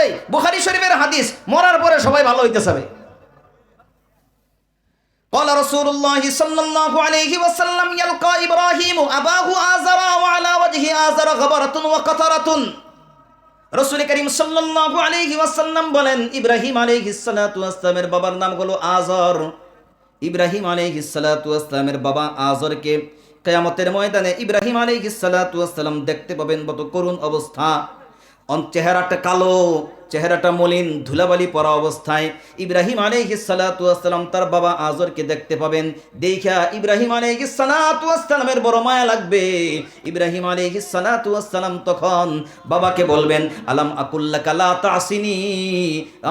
অনুযায়ী বুখারি শরীফের হাদিস মরার পরে সবাই ভালো হইতে যাবে قال رسول الله صلى الله عليه وسلم يلقى إبراهيم أباه آزر وعلى وجه آزر غبرة وقطرة রসুল করিম সাল্লাল্লাহু আলাইহি ওয়াসাল্লাম বলেন ইব্রাহিম আলাইহিস সালাতু ওয়াসসালামের বাবার নাম হলো আজর ইব্রাহিম আলাইহিস সালাতু ওয়াসসালামের বাবা আজরকে কিয়ামতের ময়দানে ইব্রাহিম আলাইহিস সালাতু ওয়াসসালাম দেখতে পাবেন কত করুণ অবস্থা অন চেহারাটা কালো চেহারাটা মলিন, ধুলাবালি পরা অবস্থায় ইব্রাহিম আলাইহিস সালাতু ওয়াসসালাম তার বাবা আজরকে দেখতে পাবেন। দেখা ইব্রাহিম আলাইহিস সালাতু ওয়াসসালামের বড় মায়া লাগবে। ইব্রাহিম আলাইহিস সালাতু ওয়াসসালাম তখন বাবাকে বলবেন, আলাম আকুল্লাকা লা তাসিনি?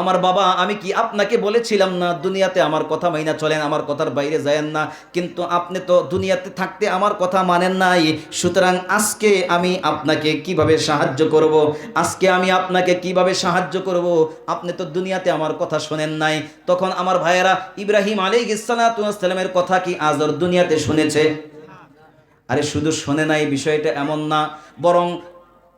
আমার বাবা, আমি কি আপনাকে বলেছিলাম না, দুনিয়াতে আমার কথা মাইনা চলেন আমার কথার বাইরে যায়েন না, কিন্তু আপনি তো দুনিয়াতে থাকতে আমার কথা মানেন নাই। সুতরাং আজকে আমি আপনাকে কীভাবে সাহায্য করব? আজকে আমি আপনাকে কীভাবে সাহায্য করব। আপনি তো দুনিয়াতে আমার কথা শোনেন নাই। তখন আমার ভাইয়েরা ইব্রাহিম আলী ইসালাতামের কথা কি আজর দুনিয়াতে শুনেছে? আরে শুধু শোনে নাই, বিষয়টা এমন না। বরং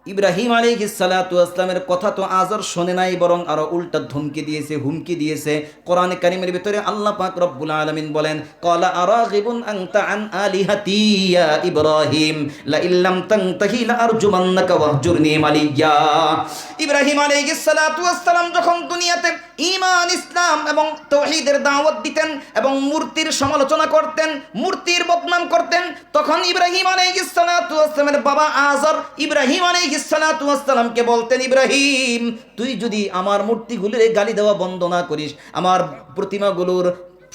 ইব্রাহিম আলী ইসালাতু আসলামের কথা তো আজর শোনে নাই, বরং আরও উল্টা ধমকি দিয়েছে, হুমকি দিয়েছে। কোরআনে কারিমের ভিতরে আল্লাহ পাক রব্বুল আলমিন বলেন, কলা আরাগিবুন আংতা আন আলি হাতিয়া ইব্রাহিম, লা ইল্লাম তানতাহি লা আরজুমান্নাকা ওয়াহজুরনি মালিয়া। ইব্রাহিম আলী ইসালাতু আসসালাম যখন ইসলাম এবং তৌহিদের দাওয়াত দিতেন এবং মূর্তির সমালোচনা করতেন, মূর্তির বদনাম করতেন, তখন ইব্রাহিম আলাইসালামের বাবা আজর ইব্রাহিম আলাইসালামকে বলতেন, ইব্রাহিম, তুই যদি আমার মূর্তিগুলির গালি দেওয়া বন্ধ না করিস, আমার প্রতিমাগুলোর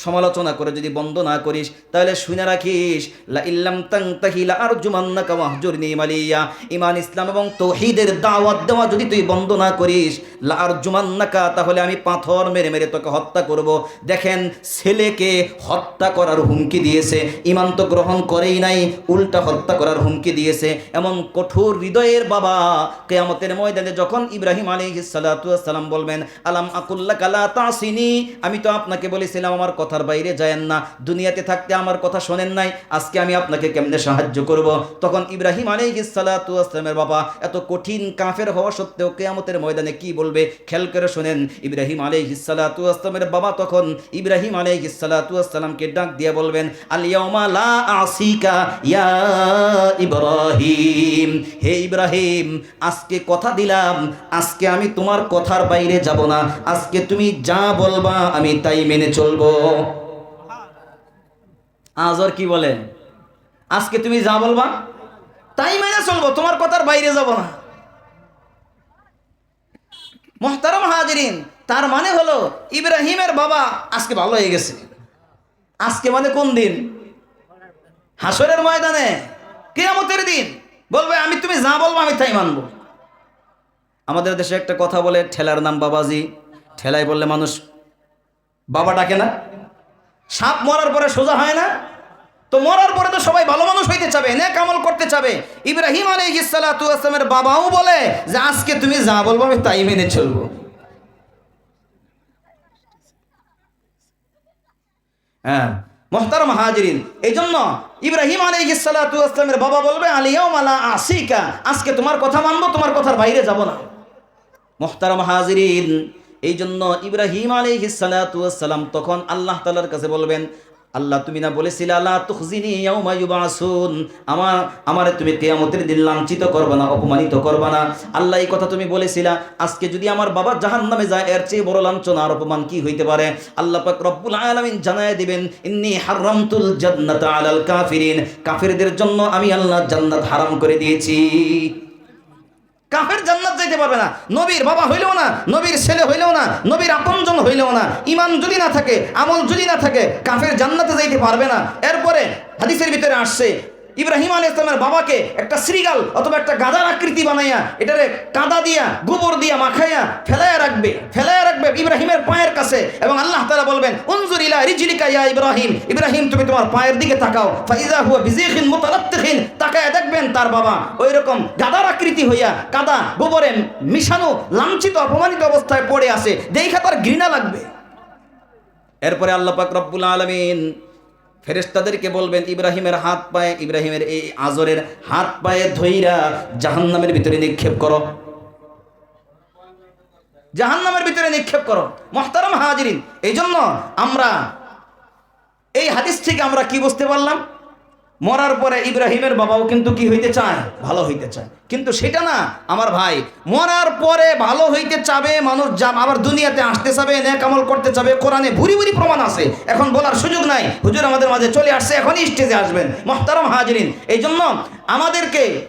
সমালোচনা করে যদি বন্ধ না করিস, তাহলে শুনে রাখিস, লা ইল্লাম তাংতাহি লা আরজুমান্নাকা ওয়াহজুরনি মালিয়া। ঈমান, ইসলাম এবং তৌহিদের দাওয়াত দেওয়া যদি তুই বন্ধ না করিস লা আরজুমান্নাকা তাহলে আমি পাথর মেরে মেরে তোকে হত্যা করব। দেখেন, ছেলেকে হত্যা করার হুমকি দিয়েছে ইমান তো গ্রহণ করেই নাই, উল্টা হত্যা করার হুমকি দিয়েছে। এমন কঠোর হৃদয়ের বাবা কিয়ামতের ময়দানে যখন ইব্রাহিম সালাতু সালাম বলবেন, আলাম আকুল্লা লা তাসিনি? আমি তো আপনাকে বলেছিলাম, আমার কথার বাইরে যায়েন না। দুনিয়াতে থাকতে আমার কথা শোনেন নাই। আজকে আমি আপনাকে কেমনে সাহায্য করব? তখন ইব্রাহিম আলাইহিস সালাতু আসসালামের বাবা এত কঠিন কাফের হওয়া সত্ত্বেও কিয়ামতের ময়দানে কি বলবে? খেয়াল করে শোনেন। ইব্রাহিম আলাইহিস সালাতু আসসালামের বাবা তখন ইব্রাহিম আলাইহিস সালাতু আসসালামকে ডাক দিয়ে বলবেন, আল লা আসিকা ইয়া ইব্রাহিম। হে ইব্রাহিম, আজকে কথা দিলাম। আজকে আমি তোমার কথার বাইরে যাব না। আজকে তুমি যা বলবা আমি তাই মেনে চলবো। আজর কি বলে? আজকে তুমি যা বলবা, তাই মেনে চলবো, তোমার কথার বাইরে যাব না। মোহতারম হাজিরিন, তার মানে হলো ইব্রাহিমের বাবা আজকে ভালো হয়ে গেছে। আজকে মানে কোন দিন? হাসরের ময়দানে, কেয়ামতের দিন। বলবে, আমি তুমি যা বলব, আমি তাই মানবো। আমাদের দেশে একটা কথা বলে, ঠেলার নাম বাবাজি। ঠেলায় বললে মানুষ বাবা ডাকে না? সাপ মরার পরে সোজা হয় না? তো মরার পরে তো সবাই ভালো মানুষ হইতে চাবে, নেক কামল করতে চাবে। ইব্রাহিম আলাইহিস সালাতু আসসালামের বাবাও বলে যে, আজকে তুমি যা বলব আমি তাই মেনে চলবো। হ্যাঁ মোহতারম হাজিরিন এই জন্য ইব্রাহিম আলাইহিস সালাতু আসসালামের বাবা বলবে আলিয়াও মালা আসিকা আজকে তোমার কথা মানবো, তোমার কথার বাইরে যাব না। মোহতারম হাজিরিন এই জন্য ইব্রাহিম সালাতু তখন আল্লাহ তালার কাছে বলবেন, আল্লাহ, তুমি না বলেছিলে আল্লাহ তুখজিনি ইয়াউমা ইউবাসুন। আমার আমারে তুমি কিয়ামতের দিন লাঞ্ছিত করবে না, অপমানিত করবে না। আল্লাহ, এই কথা তুমি বলেছিলা, আজকে যদি আমার বাবা জাহান্নামে যায়, এর চেয়ে বড় লাঞ্ছনা আর অপমান কি হইতে পারে? আল্লাহ পাক রব্বুল আলামিন জানায় দিবেন, ইন্নী হারামতুল জান্নাতা আলাল কাফিরিন। কাফিরদের জন্য আমি আল্লাহ জান্নাত হারাম করে দিয়েছি। কাফের জান্নাত যাইতে পারবে না। নবীর বাবা হইলেও না, নবীর ছেলে হইলেও না, নবীর আপনজন হইলেও না ইমান যদি না থাকে, আমল যদি না থাকে, কাফের জান্নাতে যাইতে পারবে না। এরপরে হাদিসের ভিতরে আসছে ইব্রাহিম আলী ইসলামের বাবাকে একটা শ্রীগাল অথবা একটা গাদার আকৃতি বানাইয়া, এটারে কাদা দিয়া, গোবর দিয়া মাখাইয়া ফেলাইয়া রাখবে ফেলাইয়া রাখবে ইব্রাহিমের পায়ের কাছে। এবং আল্লাহ তাআলা বলবেন, উনজুর ইলা রিজলিকা ইয়া ইব্রাহিম। ইব্রাহিম, তুমি তোমার পায়ের দিকে তাকাও। ফাইজা হুয়া বিজিখিন মুতালাত্তিখিন, তাকায় দেখবেন তার বাবা ওই রকম গাদার আকৃতি হইয়া কাদা, গোবরে মিশানো, লাঞ্ছিত, অপমানিত অবস্থায় পড়ে আছে। দেখা তার ঘৃণা লাগবে। এরপরে আল্লাহ পাক রব্বুল আলামিন ফেরেশতাদেরকে বলবেন, ইব্রাহিমের হাত পায়ে, ইব্রাহিমের এই আজরের হাত পায়ে ধইরা জাহান্নামের ভিতরে নিক্ষেপ করো। জাহান্নামের ভিতরে নিক্ষেপ করো। মহতারাম হাজিরিন এই জন্য আমরা, এই হাদিস থেকে আমরা কি বুঝতে পারলাম? মরার পরে ইব্রাহিমের বাবাও কিন্তু কি হইতে চায়? ভালো হইতে চায়। কিন্তু সেটা না, আমার ভাই, মরার পরে ভালো হইতে চাবে, মানুষ যা আবার দুনিয়াতে আসতে চাবে, ন্যাক আমল করতে চাবে, কোরআনে ভুরি ভুরি প্রমাণ আছে। এখন বলার সুযোগ নাই। হুজুর আমাদের মাঝে চলে আসছে, এখনই স্টেজে আসবেন। মহতারম হাজরিন। এই জন্য আমাদেরকে